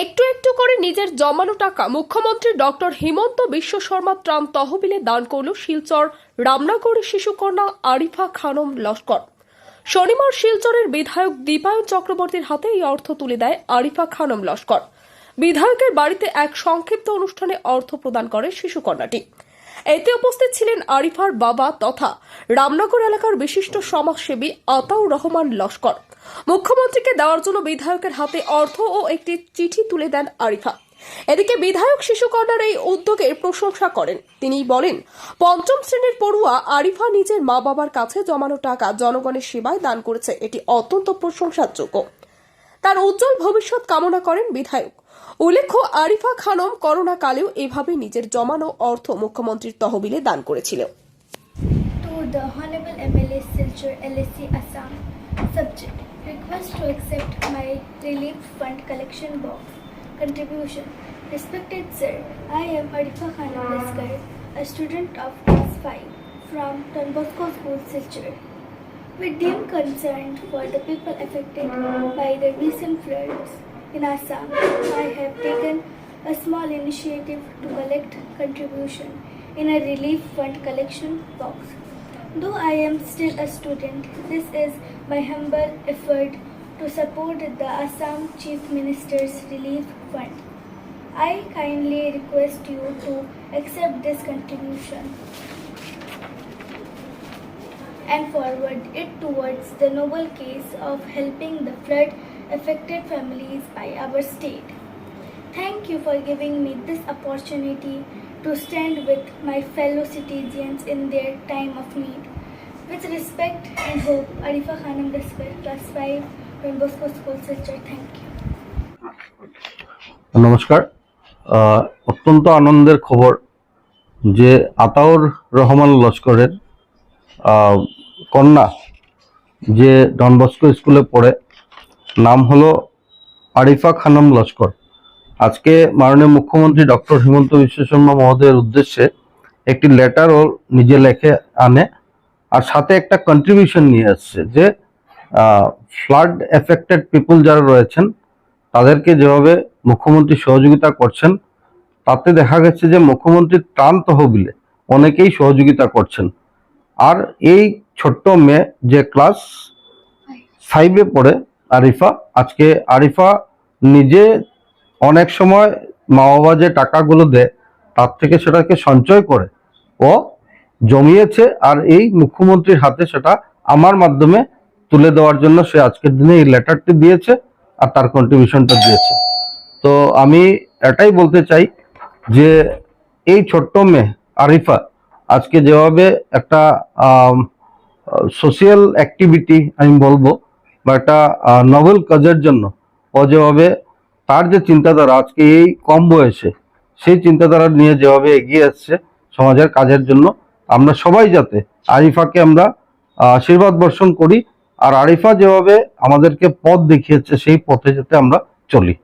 একটু একটু করে নিজের জমানো টাকা মুখ্যমন্ত্রী ডক্টর হিমন্ত বিশ্ব শর্মা ত্রাণ তহবিলে দান করল শিলচর রামনগরের শিশুকন্যা আরিফা খানম লস্কর। শনিবার শিলচরের বিধায়ক দীপায়ন চক্রবর্তীর হাতে এই অর্থ তুলে দেয় আরিফা খানম লস্কর। বিধায়কের বাড়িতে এক সংক্ষিপ্ত অনুষ্ঠানে অর্থ প্রদান করে শিশুকন্যাটি। এতে উপস্থিত ছিলেন আরিফার বাবা তথা রামনগর এলাকার বিশিষ্ট সমাজসেবী আতাউর রহমান লস্কর। মুখ্যমন্ত্রীকে দেওয়ার জন্য বিধায়কের হাতে অর্থ ও একটি চিঠি তুলে দেন আরিফা। এদিকে বিধায়ক শিশুকন্যার এই উদ্যোগের প্রশংসা করেন। তিনি বলেন, পঞ্চম শ্রেণির পড়ুয়া আরিফা নিজের মা বাবার কাছে জমানো টাকা জনগণের সেবায় দান করেছে। এটি অত্যন্ত প্রশংসার যোগ্য। তার উজ্জ্বল ভবিষ্যৎ কামনা করেন বিধায়ক। উল্লেখ্য আরিফা খানম করোনা কালেও এভাবে নিজের জমানো অর্থ মুখ্যমন্ত্রীর তহবিলে দান করেছিল Assam. Subject Request to my relief Respected Sir, I am Arifa Laskar, a student of class 5 from Don School, Silchar. With deep concern for the people affected by the recent floods in Assam, I have taken a small initiative to collect contribution in a relief fund collection box. Though I am still a student, this is my humble effort to support the Assam Chief Minister's Relief Fund. I kindly request you to accept this contribution and forward it towards the noble case of helping the flood affected families by our state. Thank you for giving me this opportunity to stand with my fellow citizens in their time of need. With respect and hope, Arifa Khanam Daskar, class 5, Don Bosco School, Silchar. Thank you. নমস্কার অত্যন্ত আনন্দের খবর যে আতাউর রহমান লস্করের কন্যা যে Don Bosco স্কুলে পড়ে নাম হলো আরিফা খানম লস্কর। আজকে মাননীয় মুখ্যমন্ত্রী ডক্টর হিমন্ত বিশ্ব শর্মা মহোদয়ের উদ্দেশ্যে একটি লেটার ও নিজে লেখে আনে, আর সাথে একটা কন্ট্রিবিউশন নিয়ে আসছে যে ফ্লাড এফেক্টেড পিপুল যারা রয়েছেন, তাদেরকে যেভাবে মুখ্যমন্ত্রী সহযোগিতা করছেন, তাতে দেখা গেছে যে মুখ্যমন্ত্রীর ত্রাণ তহবিলে অনেকেই সহযোগিতা করছেন। আর এই ছোট্ট মেয়ে যে ক্লাস ফাইভে পড়ে আরিফা। আজকে আরিফা নিজে অনেক সময় মা বাবা যে টাকাগুলো দেয়, তার থেকে সেটাকে সঞ্চয় করে। ও জমিয়েছে আর এই মুখ্যমন্ত্রীর হাতে সেটা আমার মাধ্যমে তুলে দেওয়ার জন্য সে আজকের দিনে এই লেটারটি দিয়েছে আর তার কন্ট্রিবিউশনটা দিয়েছে। তো আমি এটাই বলতে চাই যে এই ছোট্ট মেয়ে আরিফা আজকে যেভাবে একটা সোশিয়াল অ্যাক্টিভিটি আমি বলব বা একটা নভেল কাজের জন্য ও যেভাবে তার যে চিন্তাধারা, আজকে এই কম বয়সে সেই চিন্তাধারা নিয়ে যেভাবে এগিয়ে আসছে সমাজের কাজের জন্য, আমরা সবাই যাতে আরিফাকে আমরা আশীর্বাদ বর্ষণ করি। আর আরিফা যেভাবে আমাদেরকে পথ দেখিয়েছে, সেই পথে যাতে আমরা চলি।